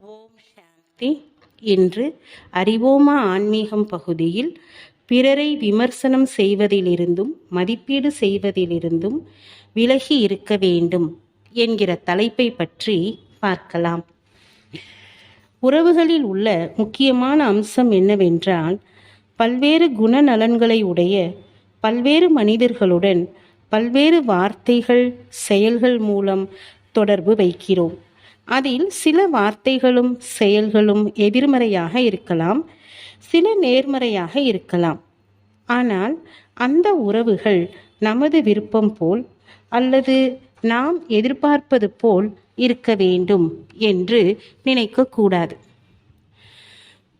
ஓம் சாந்தி. இன்று அறிவோமா ஆன்மீகம் பகுதியில் பிறரை விமர்சனம் செய்வதிலிருந்தும் மதிப்பீடு செய்வதிலிருந்தும் விலகி இருக்க வேண்டும் என்கிற தலைப்பை பற்றி பார்க்கலாம். உறவுகளில் உள்ள முக்கியமான அம்சம் என்னவென்றால் பல்வேறு குணநலன்களை உடைய பல்வேறு மனிதர்களுடன் பல்வேறு வார்த்தைகள் செயல்கள் மூலம் தொடர்பு வைக்கிறோம். அதில் சில வார்த்தைகளும் செயல்களும் எதிர்மறையாக இருக்கலாம் சில நேர்மறையாக இருக்கலாம். ஆனால் அந்த உறவுகள் நமது விருப்பம் போல் அல்லது நாம் எதிர்பார்ப்பது போல் இருக்க வேண்டும் என்று நினைக்கக்கூடாது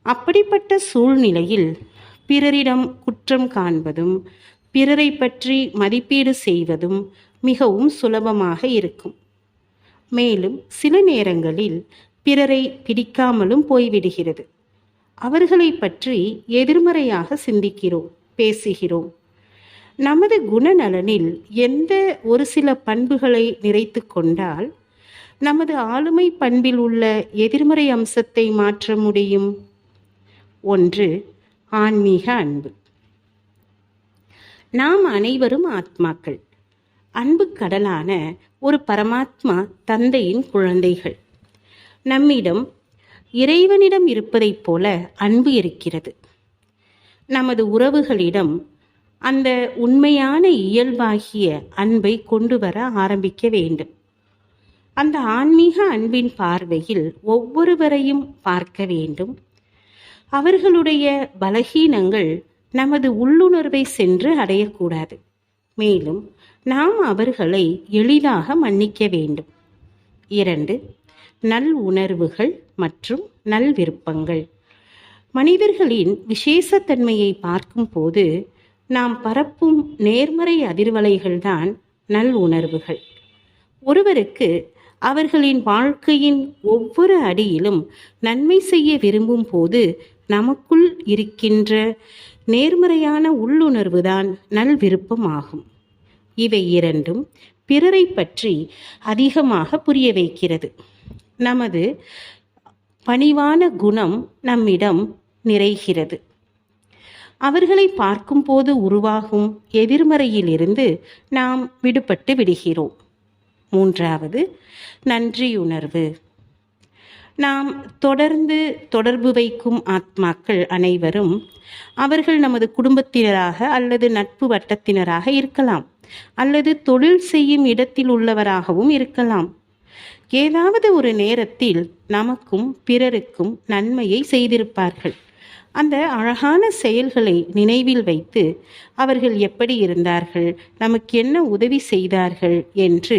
அப்படிப்பட்ட சூழ்நிலையில் பிறரிடம் குற்றம் காண்பதும் பிறரை பற்றி மதிப்பீடு செய்வதும் மிகவும் சுலபமாக இருக்கும். மேலும் சில நேரங்களில் பிறரை பிடிக்காமலும் போய்விடுகிறது. அவர்களை பற்றி எதிர்மறையாக சிந்திக்கிறோம் பேசுகிறோம். நமது குணநலனில் எந்த ஒரு சில பண்புகளை நிறைத்து கொண்டால் நமது ஆளுமை பண்பில் உள்ள எதிர்மறை அம்சத்தை மாற்ற முடியும்? ஒன்று ஆன்மீக அன்பு. நாம் அனைவரும் ஆத்மாக்கள். அன்பு கடலான ஒரு பரமாத்மா தந்தையின் குழந்தைகள். நம்மிடம் இறைவனிடம் இருப்பதைப் போல அன்பு இருக்கிறது. நமது உறவுகளிடம் அந்த உண்மையான இயல்பாகிய அன்பை கொண்டு வர ஆரம்பிக்க வேண்டும். அந்த ஆன்மீக அன்பின் பார்வையில் ஒவ்வொருவரையும் பார்க்க வேண்டும். அவர்களுடைய பலகீனங்கள் நமது உள்ளுணர்வை சென்று அடையக்கூடாது. மேலும் நாம் அவர்களை எளிதாக மன்னிக்க வேண்டும். இரண்டு நல் உணர்வுகள் மற்றும் நல் விருப்பங்கள். மனிதர்களின் விசேஷத்தன்மையை பார்க்கும்போது நாம் பரப்பும் நேர்மறை அதிர்வலைகள்தான் நல் உணர்வுகள். ஒருவருக்கு அவர்களின் வாழ்க்கையின் ஒவ்வொரு அடியிலும் நன்மை செய்ய விரும்பும் போது நமக்குள் இருக்கின்ற நேர்மறையான உள்ளுணர்வுதான் நல் விருப்பமாகும் இவை இரண்டும் பிறரை பற்றி அதிகமாக புரிய வைக்கிறது. நமது பணிவான குணம் நம்மிடம் நிறைகிறது. அவர்களை பார்க்கும்போது உருவாகும் எதிர்மறையிலிருந்து நாம் விடுபட்டு விடுகிறோம். மூன்றாவது நன்றியுணர்வு. நாம் தொடர்ந்து தொடர்பு வைக்கும் ஆத்மாக்கள் அனைவரும் அவர்கள் நமது குடும்பத்தினராக அல்லது நட்பு வட்டத்தினராக இருக்கலாம். அல்லது தொழில் செய்யும் இடத்தில் உள்ளவராகவும் இருக்கலாம். ஏதாவது ஒரு நேரத்தில் நமக்கும் பிறருக்கும் நன்மையை செய்திருப்பார்கள். அந்த அழகான செயல்களை நினைவில் வைத்து அவர்கள் எப்படி இருந்தார்கள் நமக்கு என்ன உதவி செய்தார்கள் என்று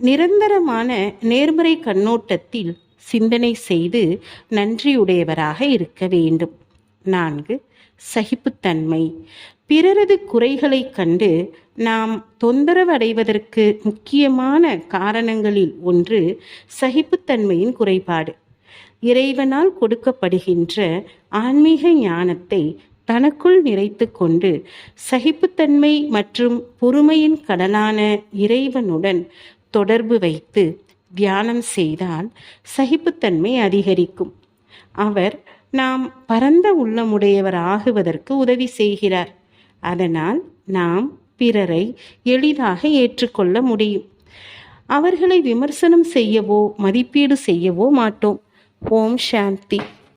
நிரந்தரமான நேர்மறை கண்ணோட்டத்தில் சிந்தனை செய்து நன்றியுடையவராக இருக்க வேண்டும். நான்கு சகிப்புத்தன்மை. பிறரது குறைகளை கண்டு நாம் தொந்தரவடைவதற்கு முக்கியமான காரணங்களில் ஒன்று சகிப்புத்தன்மையின் குறைபாடு. இறைவனால் கொடுக்கப்படுகின்ற ஆன்மீக ஞானத்தை தனக்குள் நிறைத்து கொண்டு சகிப்புத்தன்மை மற்றும் பொறுமையின் கடலான இறைவனுடன் தொடர்பு வைத்து தியானம் செய்தால் சகிப்புத்தன்மை அதிகரிக்கும். அவர் நாம் பரந்த உள்ளமுடையவர் ஆகுவதற்கு உதவி செய்கிறார். அதனால் நாம் பிறரை எளிதாக ஏற்றுக்கொள்ள முடியும். அவர்களை விமர்சனம் செய்யவோ மதிப்பீடு செய்யவோ மாட்டோம். ஓம் சாந்தி.